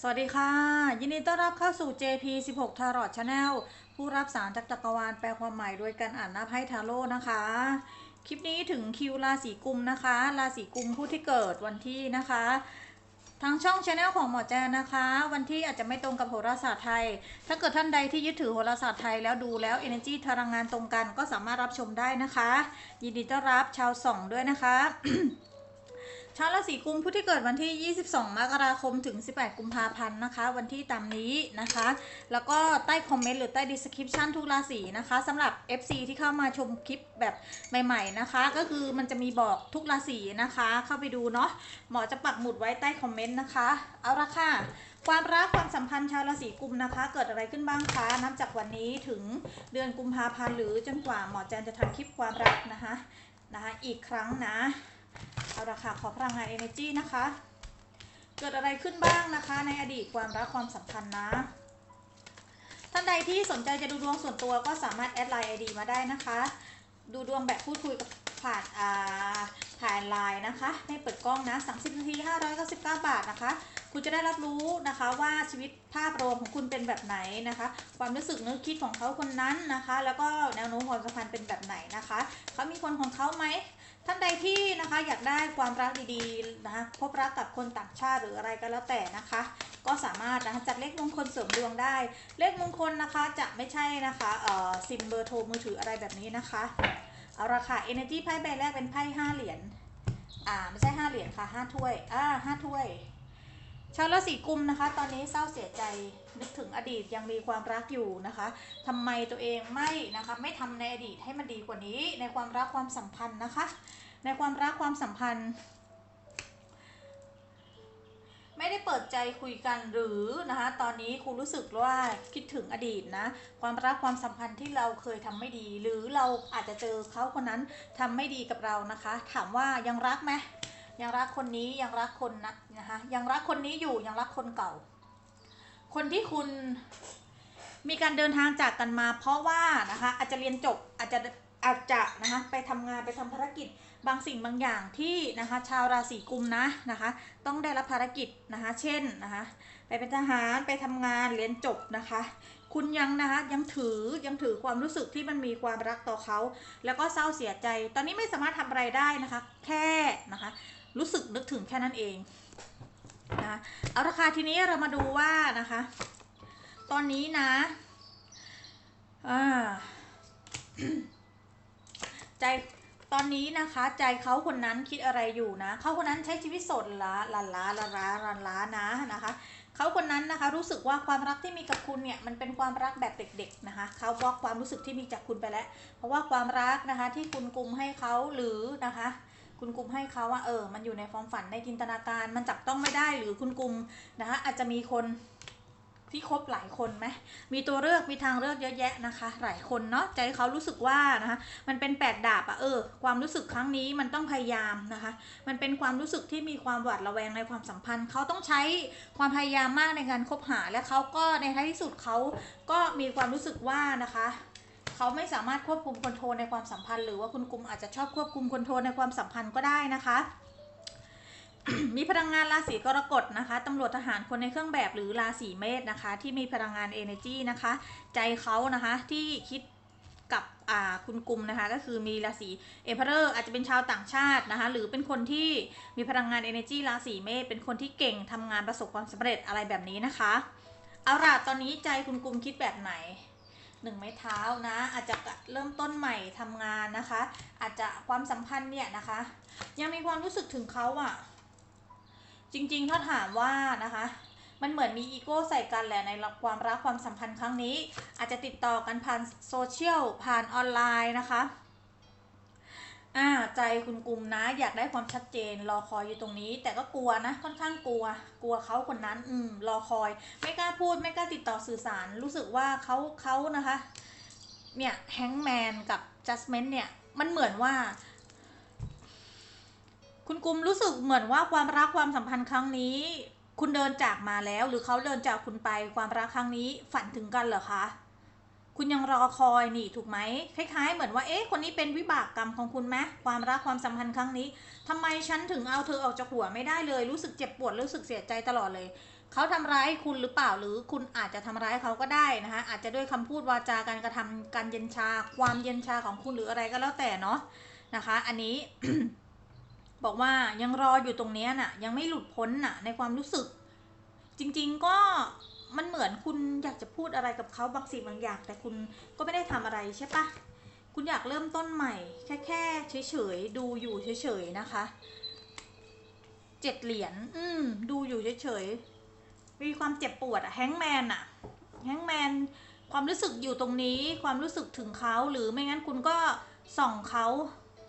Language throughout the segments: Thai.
สวัสดีค่ะ ยินดีต้อนรับเข้าสู่ JP 16 Tarot Channel ผู้รับสารจากจักรวาลแปลความหมายโดยการอ่านนับให้ทาโร่นะคะ คลิปนี้ถึงคิวราศีกุมนะคะ ราศีกุมผู้ที่เกิดวันที่นะคะ ทางช่องช anel ของหมอแจนนะคะ วันที่อาจจะไม่ตรงกับโหราศาสตร์ไทย ถ้าเกิดท่านใดที่ยึดถือโหราศาสตร์ไทยแล้วดูแล้ว Energy พลังงานตรงกันก็สามารถรับชมได้นะคะ ยินดีต้อนรับชาวส่องด้วยนะคะ ชาวราศีกุมผู้ที่เกิดวันที่ 22 มกราคมถึง 18 กุมภาพันธ์นะคะ วันที่ตามนี้นะคะ แล้วก็ใต้คอมเมนต์หรือใต้ description ทุกราศีนะคะสำหรับ FC ที่เข้ามาชมคลิปแบบใหม่ๆนะคะ ก็คือมันจะมีบอกทุกราศีนะคะ เข้าไปดูเนาะหมอจะปักหมุดไว้ใต้คอมเมนต์นะคะ เอาละค่ะ ความรักความสัมพันธ์ชาวราศีกุมนะคะ เกิดอะไรขึ้นบ้างคะนับจากวันนี้ถึงเดือนกุมภาพันธ์หรือจนกว่าหมอแจนจะทำคลิปความรักนะคะนะคะ อีกครั้งนะ เอาละค่ะขอพลังงาน energy นะคะ เกิดอะไรขึ้นบ้างนะคะ ในอดีตความรักความสัมพันธ์นะ ท่านใดที่สนใจจะดูดวงส่วนตัวก็สามารถแอดไลน์ ID มาได้นะคะ ดูดวงแบบพูดคุยกับผ่านอ่าผ่านไลน์นะคะไม่เปิดกล้องนะ30นาที599 บาทนะคะ คุณจะได้รับรู้นะคะว่าชีวิตภาพรวมของคุณเป็นแบบไหนนะคะ ความรู้สึกนึกคิดของเขาคนนั้นนะคะ แล้วก็แนวโน้มความสัมพันธ์เป็นแบบไหนนะคะ เขามีคนของเขาไหม ท่านใดที่นะคะอยากได้ความรักดีๆนะคะพบรักกับคนต่างชาติหรืออะไรก็แล้วแต่นะคะ ก็สามารถนะคะจัดเลขมงคลเสริมดวงได้ เลขมงคลนะคะจะไม่ใช่นะคะเอ่อซิมเบอร์โทรมือถืออะไรแบบนี้นะคะเอาละค่ะ Energy ไพ่ใบแรกเป็นไพ่ห้าเหรียญอ่าไม่ใช่ห้าเหรียญค่ะห้าถ้วยอ่าห้าถ้วย ชาวราศีกุมนะคะ ตอนนี้เศร้าเสียใจนึกถึงอดีตยังมีความรักอยู่นะคะทำไมตัวเองไม่นะคะไม่ทำในอดีตให้มันดีกว่านี้ ในความรักความสัมพันธ์นะคะ ในความรักความสัมพันธ์ ไม่ได้เปิดใจคุยกันหรือนะคะ ตอนนี้คุณรู้สึกว่าคิดถึงอดีตนะ ความรักความสัมพันธ์ที่เราเคยทำไม่ดี หรือเราอาจจะเจอเขาคนนั้นทำไม่ดีกับเรานะคะ ถามว่ายังรักไหม ยังรักคนนี้ยังรักคนนักนะคะยังรักคนนี้อยู่ยังรักคนเก่า คนที่คุณมีการเดินทางจากกันมา เพราะว่านะคะอาจจะเรียนจบอาจจะอาจจะนะคะไปทำงานไปทำภารกิจบางสิ่งบางอย่างที่นะคะชาวราศีกุมนะนะคะต้องได้รับภารกิจนะคะเช่นนะคะไปเป็นทหารไปทำงานเรียนจบนะคะ คุณยังนะคะยังถือยังถือความรู้สึกที่มันมีความรักต่อเขา แล้วก็เศร้าเสียใจ ตอนนี้ไม่สามารถทำอะไรได้นะคะ แค่นะคะ รู้สึกนึกถึงแค่นั้นเองนะเอาละค่ะทีนี้เรามาดูว่านะคะ ตอนนี้นะอ่าใจตอนนี้นะคะ ใจเขาคนนั้นคิดอะไรอยู่นะเขาคนนั้นใช้ชีวิตสดละละละละละละละนะนะคะเขาคนนั้นนะคะรู้สึกว่าความรักที่มีกับคุณเนี่ยมันเป็นความรักแบบเด็ก ๆนะคะเขาบอกความรู้สึกที่มีจากคุณไปแล้ว เพราะว่าความรักนะคะที่คุณกุมให้เขาหรือนะคะ คุณกลุ่มให้เขาว่าเออ มันอยู่ในความฝันในจินตนาการ มันจับต้องไม่ได้หรือคุณกลุ่มนะคะอาจจะมีคนที่คบหลายคนไหมมีตัวเลือกมีทางเลือกเยอะแยะนะคะ หลายคนเนาะใจเขารู้สึกว่านะคะมันเป็นแปดดาบอะเออ ความรู้สึกครั้งนี้มันต้องพยายามนะคะ มันเป็นความรู้สึกที่มีความหวาดระแวงในความสัมพันธ์ เขาต้องใช้ความพยายามมากในการคบหา และเขาก็ในท้ายที่สุดเขาก็มีความรู้สึกว่านะคะ เขาไม่สามารถควบคุมคอนโทรลในความสัมพันธ์ หรือว่าคุณกุมอาจจะชอบควบคุมคอนโทรลในความสัมพันธ์ก็ได้นะคะ มีพลังงานราศีกรกฎนะคะตำรวจทหารคนในเครื่องแบบหรือราศีเมษนะคะ ที่มีพลังงาน energy นะคะ ใจเขานะคะที่คิดกับคุณกุมนะคะก็คือมีราศีเอเพอร์อาจจะเป็นชาวต่างชาตินะคะหรือเป็นคนที่มีพลังงาน energy ราศีเมษเป็นคนที่เก่งทำงานประสบความสำเร็จอะไรแบบนี้นะคะ เอาล่ะตอนนี้ใจคุณกุมคิดแบบไหน หนึ่งไม้เท้านะ อาจจะเริ่มต้นใหม่ทำงานนะคะ อาจจะความสัมพันธ์เนี่ยนะคะ ยังมีความรู้สึกถึงเขาอะ จริงๆถ้าถามว่านะคะมันเหมือนมีอีโก้ใส่กันแหละในความรักความสัมพันธ์ครั้งนี้ อาจจะติดต่อกันผ่านโซเชียลผ่านออนไลน์นะคะ อ่าใจคุณกุมนะ อยากได้ความชัดเจน รอคอยอยู่ตรงนี้ แต่ก็กลัวนะ ค่อนข้างกลัว กลัวเขาคนนั้น อืม รอคอย ไม่กล้าพูด ไม่กล้าติดต่อสื่อสาร รู้สึกว่าเขาเขานะคะ เนี่ยแฮงแมนกับจัสเมนเนี่ย มันเหมือนว่า คุณกุมรู้สึกเหมือนว่าความรักความสัมพันธ์ครั้งนี้ คุณเดินจากมาแล้ว หรือเขาเดินจากคุณไป ความรักครั้งนี้ ฝันถึงกันเหรอคะ คุณยังรอคอยนี่ถูกไหมคล้ายๆ เหมือนว่าเอ๊ะคนนี้เป็นวิบากกรรมของคุณไหมความรักความสัมพันธ์ครั้งนี้ทำไมฉันถึงเอาเธอออกจากหัวไม่ได้เลย รู้สึกเจ็บปวดรู้สึกเสียใจตลอดเลยเขาทำร้ายคุณหรือเปล่าหรือคุณอาจจะทำร้ายเขาก็ได้นะคะอาจจะด้วยคำพูดวาจาการกระทำการเย็นชา ความเย็นชาของคุณหรืออะไรก็แล้วแต่เนาะนะคะ อันนี้บอกว่ายังรออยู่ตรงเนี้ยน่ะ ยังไม่หลุดพ้นน่ะ ในความรู้สึก จริง ๆ ก็ มันเหมือนคุณอยากจะพูดอะไรกับเขาบางสิ่งบางอย่าง แต่คุณก็ไม่ได้ทำอะไรใช่ปะคุณอยากเริ่มต้นใหม่ แค่แค่เฉยๆดูอยู่เฉยๆนะคะเจ็ดเหรียญอืมดูอยู่เฉยๆมีความเจ็บปวดอะแฮงแมนอะแฮงแมนความรู้สึกอยู่ตรงนี้ ความรู้สึกถึงเขาหรือไม่งั้นคุณก็ส่องเขา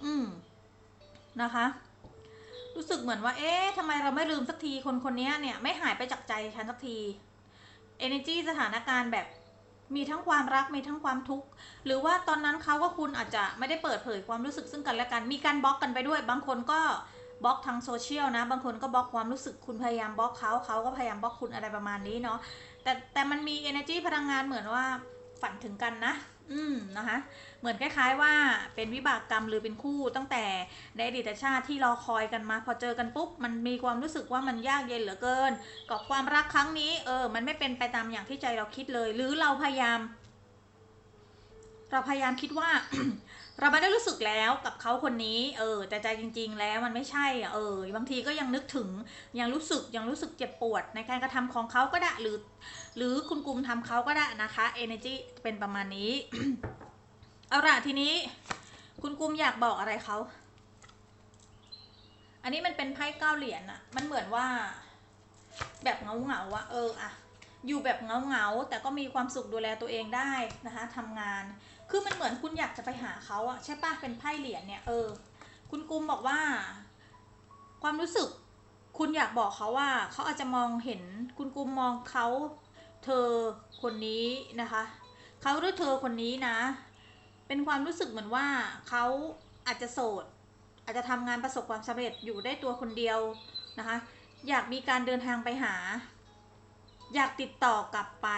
อืมนะคะรู้สึกเหมือนว่า เอ๊ะทำไมเราไม่ลืมสักที คนคนนี้เนี่ย ไม่หายไปจากใจฉันสักที energy สถานการณ์แบบมีทั้งความรักมีทั้งความทุกข์หรือว่าตอนนั้นเขาก็คุณอาจจะไม่ได้เปิดเผยความรู้สึกซึ่งกันและกัน มีการบล็อกกันไปด้วย บางคนก็บล็อกทางโซเชียลนะ บางคนก็บล็อกความรู้สึกคุณพยายามบล็อกเขาเขาก็พยายามบล็อกคุณอะไรประมาณนี้เนาะแต่แต่มันมี energy พลังงานเหมือนว่า ฝันถึงกันนะ อืมนะคะ เหมือนคล้าย ๆ ว่าเป็นวิบากกรรมหรือเป็นคู่ตั้งแต่ในอดีตชาติที่รอคอยกันมา พอเจอกันปุ๊บ มันมีความรู้สึกว่ามันยากเย็นเหลือเกินกับความรักครั้งนี้ เออ มันไม่เป็นไปตามอย่างที่ใจเราคิดเลย หรือเราพยายาม เราพยายามคิดว่า เราไม่ได้รู้สึกแล้วกับเขาคนนี้ เออ แต่ใจจริง ๆ แล้วมันไม่ใช่อะเออบางทีก็ยังนึกถึงยังรู้สึกยังรู้สึกเจ็บปวดในการกระทำของเขาก็ได้หรือ หรือคุณกลุ่มทำเขาก็ได้นะคะ energy เป็นประมาณนี้ เอาล่ะทีนี้ คุณกุมอยากบอกอะไรเขาอันนี้มันเป็นไพ่เก้าเหรียญอะมันเหมือนว่า แบบเงาเงาอะเอออะอยู่แบบเงาเงาแต่ก็มีความสุขดูแลตัวเองได้นะคะทำงาน คือมันเหมือนคุณอยากจะไปหาเขาอะใช่ปะเป็นไพ่เหรียญเนี่ยเออ คุณกุมบอกว่า ความรู้สึกคุณอยากบอกเขาว่า เขาอาจจะมองเห็นคุณกุมมองเขา เธอคนนี้นะคะเขาหรือเธอคนนี้นะ เป็นความรู้สึกเหมือนว่าเขาอาจจะโสด อาจจะทำงานประสบความสำเร็จอยู่ได้ตัวคนเดียวนะคะ อยากมีการเดินทางไปหา อยากติดต่อกลับไป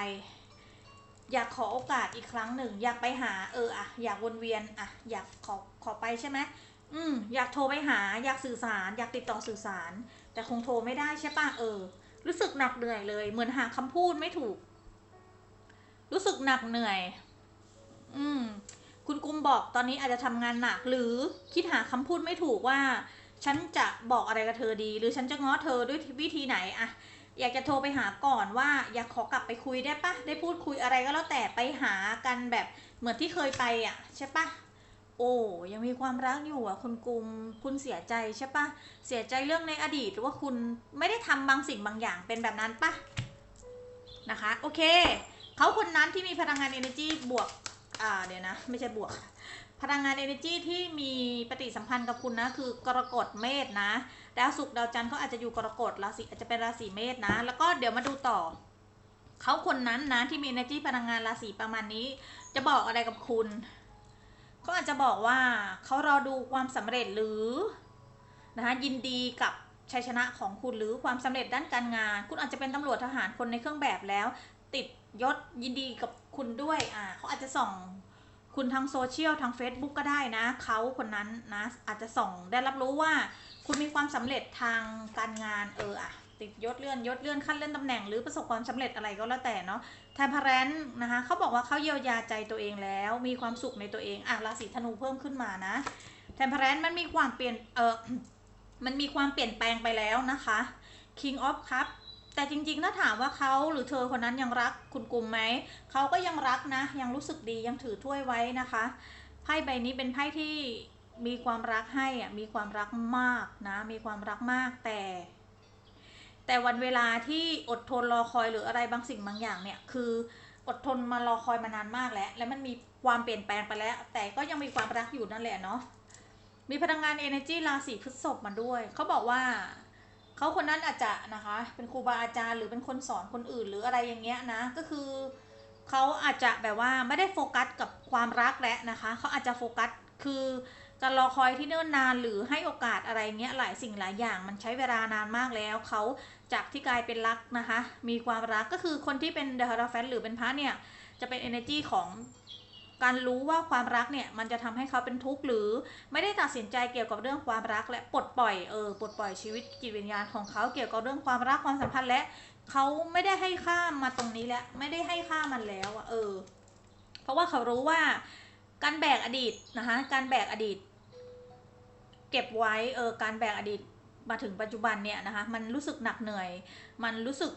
อยากขอโอกาสอีกครั้งหนึ่ง อยากไปหาเอออะอยากวนเวียนอะอยากขอขอไปใช่ไหมอืมอยากโทรไปหา อยากสื่อสาร อยากติดต่อสื่อสาร แต่คงโทรไม่ได้ใช่ปะเออ รู้สึกหนักเหนื่อยเลย เหมือนหาคำพูดไม่ถูก รู้สึกหนักเหนื่อย อืม คุณกุมบอกตอนนี้อาจจะทำงานหนักหรือคิดหาคำพูดไม่ถูกว่า ฉันจะบอกอะไรกับเธอดี หรือฉันจะง้อเธอด้วยวิธีไหนอะอยากจะโทรไปหาก่อนว่า อยากขอกลับไปคุยได้ปะได้พูดคุยอะไรก็แล้วแต่ไปหากันแบบเหมือนที่เคยไปอะใช่ปะ โอ้ยังมีความรักอยู่อะคุณกุมคุณเสียใจใช่ปะเสียใจเรื่องในอดีตหรือว่าคุณไม่ได้ทำบางสิ่งบางอย่างเป็นแบบนั้นปะนะคะโอเคเขาคนนั้นที่มีพลังงาน energy บวกอ่าเดี๋ยวนะ ไม่ใช่บวก พลังงาน energy ที่มีปฏิสัมพันธ์กับคุณนะ คือกรกฎเมษนะดาวศุกร์ดาวจันทร์เขาอาจจะอยู่กรกฎราศีอาจจะเป็นราศีเมษนะ แล้วก็เดี๋ยวมาดูต่อเขาคนนั้นนะที่มี energy พลังงานราศีประมาณนี้ จะบอกอะไรกับคุณ เขาอาจจะบอกว่าเขารอดูความสำเร็จหรือนะคะยินดีกับชัยชนะของคุณหรือความสำเร็จด้านการงาน คุณอาจจะเป็นตำรวจทหารคนในเครื่องแบบแล้ว ติดยศยินดีกับคุณด้วยอ่าเขาอาจจะส่องคุณทางโซเชียลทาง Facebook ก็ได้นะเขาคนนั้นนะอาจจะส่องได้รับรู้ว่า คุณมีความสำเร็จทางการงานเอออะ ติดยศเลื่อนยศเลื่อนขั้นเลื่อนตำแหน่งหรือประสบความสำเร็จอะไรก็แล้วแต่เนาะแทนพาแรนนะคะเขาบอกว่าเขาเยียวยาใจตัวเองแล้ว มีความสุขในตัวเองอะราศีธนูเพิ่มขึ้นมานะแทนพาแรนมันมีความเปลี่ยนเออมันมีความเปลี่ยนแปลงไปแล้วนะคะ King of Cup แต่จริงๆ ถ้าถามว่าเขาหรือเธอคนนั้นยังรักคุณกลุ่มไหม เขาก็ยังรักนะ ยังรู้สึกดียังถือถ้วยไว้นะคะ ไพ่ใบนี้เป็นไพ่ที่มีความรักให้อะ มีความรักมากนะ มีความรักมากแต่ แต่วันเวลาที่อดทนรอคอยหรืออะไรบางสิ่งบางอย่างเนี่ย คืออดทนมารอคอยมานานมากแล้ว และมันมีความเปลี่ยนแปลงไปแล้ว แต่ก็ยังมีความรักอยู่นั่นแหละเนาะมีพลังงาน energy ราศีพฤษภมาด้วยเขาบอกว่าเขาคนนั้นอาจจะนะคะ เป็นครูบาอาจารย์หรือเป็นคนสอนคนอื่นหรืออะไรอย่างเงี้ยนะ ก็คือเขาอาจจะแบบว่าไม่ได้โฟกัสกับความรักแล้วนะคะเขาอาจจะโฟกัสคือ การรอคอยที่เนิ่นนานหรือให้โอกาสอะไรเงี้ยหลายสิ่งหลายอย่างมันใช้เวลานานมากแล้วเขาจากที่กลายเป็นรักนะคะ มีความรักก็คือคนที่เป็นเดอะฮาราแฟนหรือเป็นพระเนี่ย จะเป็น energy ของการรู้ว่าความรักเนี่ยมันจะทำให้เขาเป็นทุกข์หรือไม่ได้ตัดสินใจเกี่ยวกับเรื่องความรักและปลดปล่อยเออปลดปล่อยชีวิตจิตวิญญาณของเขาเกี่ยวกับเรื่องความรักความสัมพันธ์และเขาไม่ได้ให้ค่ามาตรงนี้แล้วไม่ได้ให้ค่ามันแล้วอะเออ เพราะว่าเขารู้ว่าการแบกอดีตนะคะการแบกอดีต เก็บไว้เออการแบกอดีตมาถึงปัจจุบันเนี่ยนะคะมันรู้สึกหนักเหนื่อย มันรู้สึก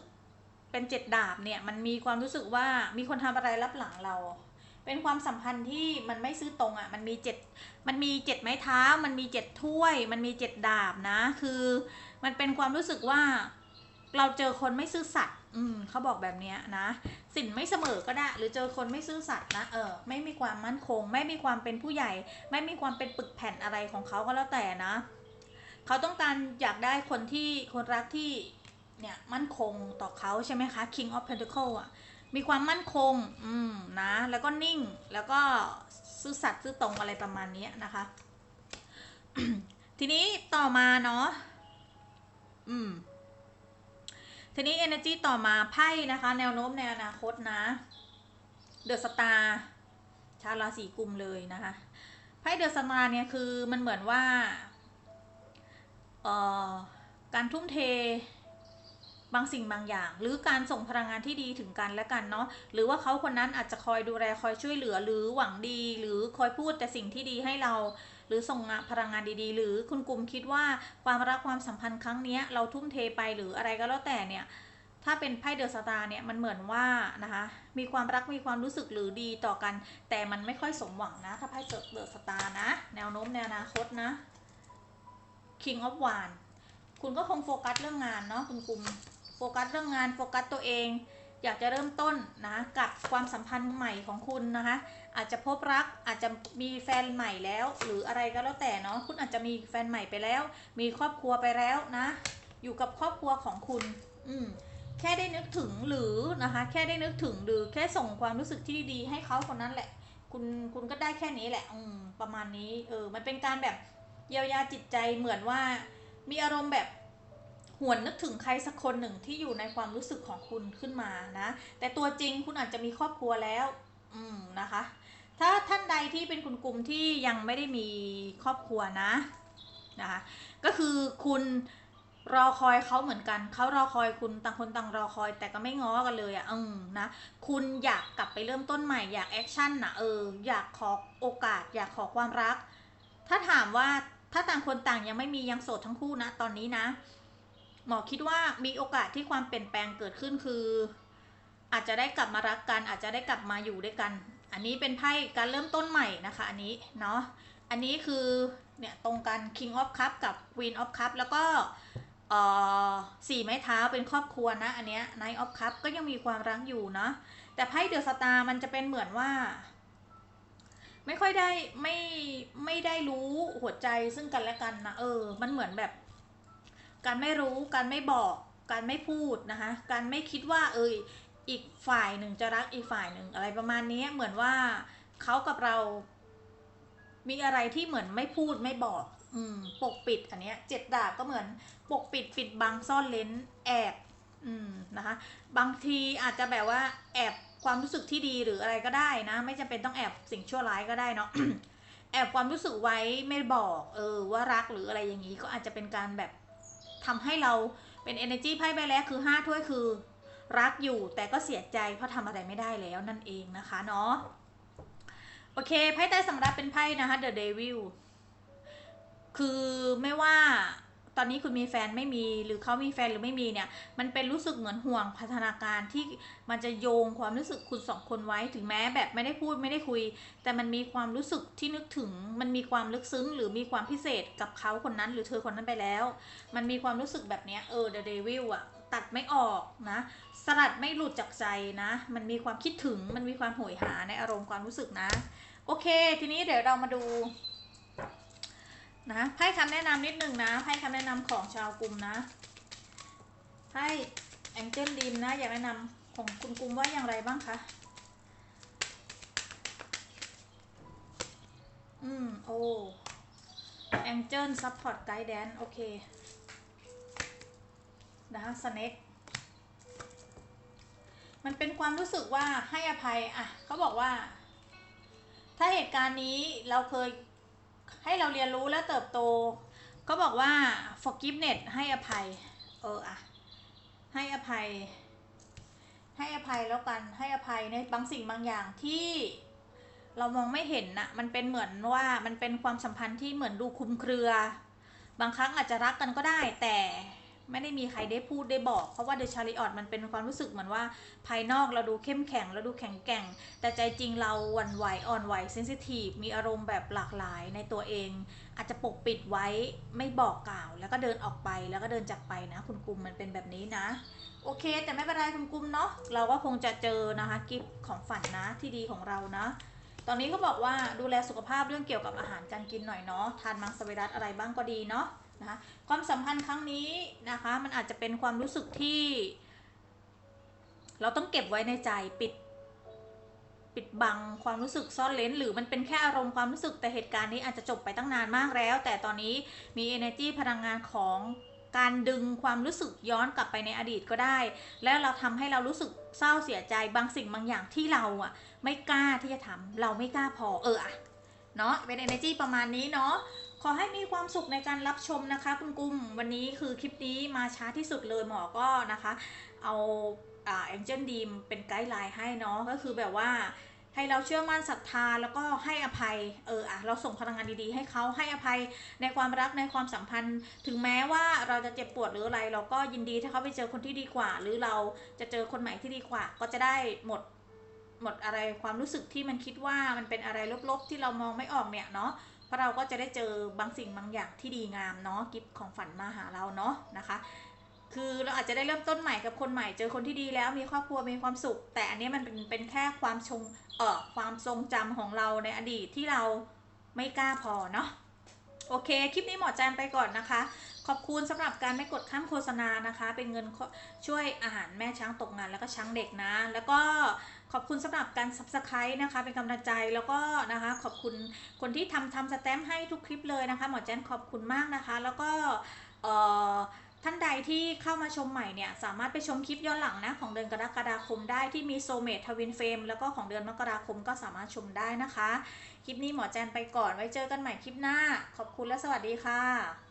เป็นเจ็ดดาบเนี่ยมันมีความรู้สึกว่ามีคนทำอะไรรับหลังเรา เป็นความสัมพันธ์ที่มันไม่ซื่อตรงอะ่ะมันมีเจ็ดมันมีเจ็ดไม้เท้า มันมีเจ็ดถ้วย มันมีเจ็ดดาบนะ คือมันเป็นความรู้สึกว่า เราเจอคนไม่ซื่อสัตย์อืมเขาบอกแบบนี้นะ สินไม่เสมอก็ได้ หรือเจอคนไม่ซื่อสัตย์นะเออไม่มีความมั่นคง ไม่มีความเป็นผู้ใหญ่ ไม่มีความเป็นปึกแผ่นอะไรของเขาก็แล้วแต่นะเขาต้องการอยากได้คนที่คนรักที่เนี่ยมั่นคงต่อเขาใช่ไหมคะ King of Pentacle อะมีความมั่นคง อืมนะ แล้วก็นิ่งแล้วก็ซื่อสัตย์ซื่อตรงอะไรประมาณนี้นะคะ ทีนี้ต่อมาเนาะอืม ทีนี้ energy ต่อมาไพ่นะคะ แนวโน้มในอนาคตนะ เดอะสตาร์ชาวราศีกุมเลยนะคะ ไพ่เดอะสตาร์เนี่ยคือมันเหมือนว่าเอ่อการทุ่มเทบางสิ่งบางอย่าง หรือการส่งพลังงานที่ดีถึงกันและกันเนาะหรือว่าเขาคนนั้นอาจจะคอยดูแลคอยช่วยเหลือหรือหวังดี หรือคอยพูดแต่สิ่งที่ดีให้เรา หรือส่งพลังงานดีๆ หรือคุณกลุ่มคิดว่าความรักความสัมพันธ์ครั้งนี้เราทุ่มเทไปหรืออะไรก็แล้วแต่เนี่ยถ้าเป็นไพ่เดอะสตาร์เนี่ยมันเหมือนว่านะคะมีความรักมีความรู้สึกหรือดีต่อกัน แต่มันไม่ค่อยสมหวังนะ ถ้าไพ่เดอะสตาร์นะ แนวโน้มในอนาคตนะ King of w a n d คุณก็คงโฟกัสเรื่องงานเนาะคุณกลุ่มโฟกัสเรื่องงานโฟกัสตัวเอง อยากจะเริ่มต้นนะกับความสัมพันธ์ใหม่ของคุณนะคะ อาจจะพบรักอาจจะมีแฟนใหม่แล้ว หรืออะไรก็แล้วแต่เนาะคุณอาจจะมีแฟนใหม่ไปแล้ว มีครอบครัวไปแล้วนะ อยู่กับครอบครัวของคุณ อืมแค่ได้นึกถึงหรือนะคะ แค่ได้นึกถึงหรือแค่ส่งความรู้สึกที่ดีให้เขาคนนั้นแหละ คุณคุณก็ได้แค่นี้แหละ อืมประมาณนี้เออมันเป็นการแบบเยียวยาจิตใจเหมือนว่า มีอารมณ์แบบหวนนึกถึงใครสักคนหนึ่งที่อยู่ในความรู้สึกของคุณขึ้นมานะ แต่ตัวจริงคุณอาจจะมีครอบครัวแล้ว อืมนะคะ ถ้าท่านใดที่เป็นคุณกลุ่มที่ยังไม่ได้มีครอบครัวนะนะคะก็คือคุณรอคอยเขาเหมือนกัน เขารอคอยคุณต่างคนต่างรอคอย แต่ก็ไม่ง้อกันเลยอะ่ะอืมนะ คุณอยากกลับไปเริ่มต้นใหม่อยากแอคชั่นนะเอออยากขอโอกาส อยากขอความรัก ถ้าถามว่าถ้าต่างคนต่างยังไม่มียังโสดทั้งคู่นะตอนนี้นะ หมอคิดว่ามีโอกาสที่ความเปลี่ยนแปลงเกิดขึ้นคือ อาจจะได้กลับมารักกัน อาจจะได้กลับมาอยู่ด้วยกัน อันนี้เป็นไพ่การเริ่มต้นใหม่นะคะ อันนี้เนาะ อันนี้คือเนี่ยตรงกัน King of Cup กับ Queen of Cup แล้วก็เอ่อสี่ไม้เท้าเป็นครอบครัวนะ อันเนี้ย Knight of Cup ก็ยังมีความรักอยู่เนาะแต่ไพ่เดอะสตาร์มันจะเป็นเหมือนว่า ไม่ค่อยได้ไม่ไม่ได้รู้หัวใจซึ่งกันและกันนะเออ มันเหมือนแบบ การไม่รู้การไม่บอกการไม่พูดนะคะ การไม่คิดว่า เอย อีกฝ่ายหนึ่งจะรักอีกฝ่ายหนึ่งอะไรประมาณนี้เหมือนว่าเขากับเรา มีอะไรที่เหมือนไม่พูดไม่บอก อืม ปกปิดอันเนี้ยเจ็ดดาบก็เหมือน ปกปิดปิดบังซ่อนเลนแอบอืมนะคะ บางทีอาจจะแบบว่า แอบความรู้สึกที่ดีหรืออะไรก็ได้นะ ไม่จำเป็นต้องแอบสิ่งชั่วร้ายก็ได้เนาะแอบความรู้สึกไว้ไม่บอก เออ ว่ารักหรืออะไรอย่างนี้ก็อาจจะเป็นการแบบทำให้เราเป็น energy ไพ่ใบแรกคือห้าถ้วยคือ รักอยู่แต่ก็เสียใจเพราะทำอะไรไม่ได้แล้วนั่นเองนะคะเนาะโอเคไพ่ใต้สำรับเป็นไพ่นะคะ The Devil คือไม่ว่าตอนนี้คุณมีแฟนไม่มีหรือเขามีแฟนหรือไม่มีเนี่ย มันเป็นรู้สึกเหมือนห่วงพัฒนาการที่มันจะโยงความรู้สึกคุณสองคนไว้ถึงแม้แบบไม่ได้พูดไม่ได้คุย แต่มันมีความรู้สึกที่นึกถึง มันมีความลึกซึ้ง หรือมีความพิเศษกับเขาคนนั้น หรือเธอคนนั้นไปแล้ว มันมีความรู้สึกแบบเนี้ยเออ The Devil อะ ตัดไม่ออกนะ สลัดไม่หลุดจากใจนะ มันมีความคิดถึง มันมีความโหยหาในอารมณ์ความรู้สึกนะ โอเค ทีนี้เดี๋ยวเรามาดูนะไพ่คำแนะนำนิดหนึ่งนะไพ่คำแนะนำของชาวกลุ่มนะไพ่แองเจิลดีมนะ อยากแนะนำของคุณกลุ่มว่าอย่างไรบ้างคะอืม โอ้แองเจิลซัพพอร์ตไกด์แดนโอเค สเน็กมันเป็นความรู้สึกว่าให้อภัยอะเขาบอกว่า ถ้าเหตุการณ์นี้เราเคยให้เราเรียนรู้และเติบโต ก็บอกว่า forgiveness ให้อภัย เอออะให้อภัย ให้อภัยแล้วกันให้อภัยในบางสิ่งบางอย่างที่เรามองไม่เห็นนะมันเป็นเหมือนว่ามันเป็นความสัมพันธ์ที่เหมือนดูคุมเครือ บางครั้งอาจจะรักกันก็ได้แต่ ไม่ได้มีใครได้พูดได้บอก เพราะว่าเดชาริออดมันเป็นความรู้สึกเหมือนว่าภายนอกเราดูเข้มแข็งเราดูแข็งแกร่ง แต่ใจจริงเราหวั่นไหวอ่อนไหวเซนซิทีฟมีอารมณ์แบบหลากหลายในตัวเอง อาจจะปกปิดไว้ไม่บอกกล่าว แล้วก็เดินออกไปแล้วก็เดินจากไปนะ คุณกุมมันเป็นแบบนี้นะโอเค แต่ไม่เป็นไรคุณกุมเนาะเราก็คงจะเจอนะคะกิฟของฝันนะที่ดีของเรานะ ตอนนี้ก็บอกว่าดูแลสุขภาพเรื่องเกี่ยวกับอาหารการกินหน่อยเนาะทานมังสวิรัตอะไรบ้างก็ดีเนาะ นะคะความสัมพันธ์ครั้งนี้นะคะมันอาจจะเป็นความรู้สึกที่ เราต้องเก็บไว้ในใจปิด ปิดบังความรู้สึกซ่อนเลนหรือมันเป็นแค่อารมณ์ความรู้สึกแต่เหตุการณ์นี้อาจจะจบไปตั้งนานมากแล้ว แต่ตอนนี้มี energy พลังงานของการดึงความรู้สึกย้อนกลับไปในอดีตก็ได้ แล้วเราทำให้เรารู้สึกเศร้าเสียใจบางสิ่งบางอย่างที่เราอะไม่กล้าที่จะทำเราไม่กล้าพอเอออะ เนาะเป็น energy ประมาณนี้เนาะขอให้มีความสุขในการรับชมนะคะ คุณกุมวันนี้คือคลิปนี้มาช้าที่สุดเลยหมอก็นะคะ เอาแอ่า Angel Dream เป็นไกด์ไลน์ให้เนาะก็คือแบบว่าให้เราเชื่อมั่นศรัทธาแล้วก็ให้อภัย เอออะเราส่งพลังงานดีๆ ให้เขาให้อภัยในความรักในความสัมพันธ์ ถึงแม้ว่าเราจะเจ็บปวดหรืออะไร เราก็ยินดีถ้าเขาไปเจอคนที่ดีกว่า หรือเราจะเจอคนใหม่ที่ดีกว่า ก็จะได้หมด หมดอะไรความรู้สึกที่มันคิดว่ามันเป็นอะไรลบๆ ที่เรามองไม่ออกเนี่ยเนาะเพราะเราก็จะได้เจอบางสิ่งบางอย่างที่ดีงามเนาะกิฟต์ของฝันมาหาเราเนาะนะคะคือเราอาจจะได้เริ่มต้นใหม่กับคนใหม่เจอคนที่ดีแล้วมีครอบครัวมีความสุข แต่อันนี้มันเป็นเป็นแค่ความชงเอ่อความทรงจำของเราในอดีตที่เราไม่กล้าพอเนาะโอเค คลิปนี้หมอแจนไปก่อนนะคะ ขอบคุณสำหรับการไม่กดข้ามโฆษณานะคะ เป็นเงินช่วยอาหารแม่ช้างตกงานแล้วก็ช้างเด็กนะ แล้วก็ขอบคุณสำหรับการ subscribe นะคะ เป็นกำลังใจแล้วก็นะคะ ขอบคุณคนที่ทำทำสแตมป์ให้ทุกคลิปเลยนะคะ หมอแจนขอบคุณมากนะคะ แล้วก็เอ่อท่านใดที่เข้ามาชมใหม่เนี่ย สามารถไปชมคลิปย้อนหลังนะ ของเดือนกรกฎาคมได้ที่มีโซเมททวินเฟมแล้วก็ของเดือนมกราคมก็สามารถชมได้นะคะ คลิปนี้หมอแจนไปก่อนไว้เจอกันใหม่คลิปหน้า ขอบคุณและสวัสดีค่ะ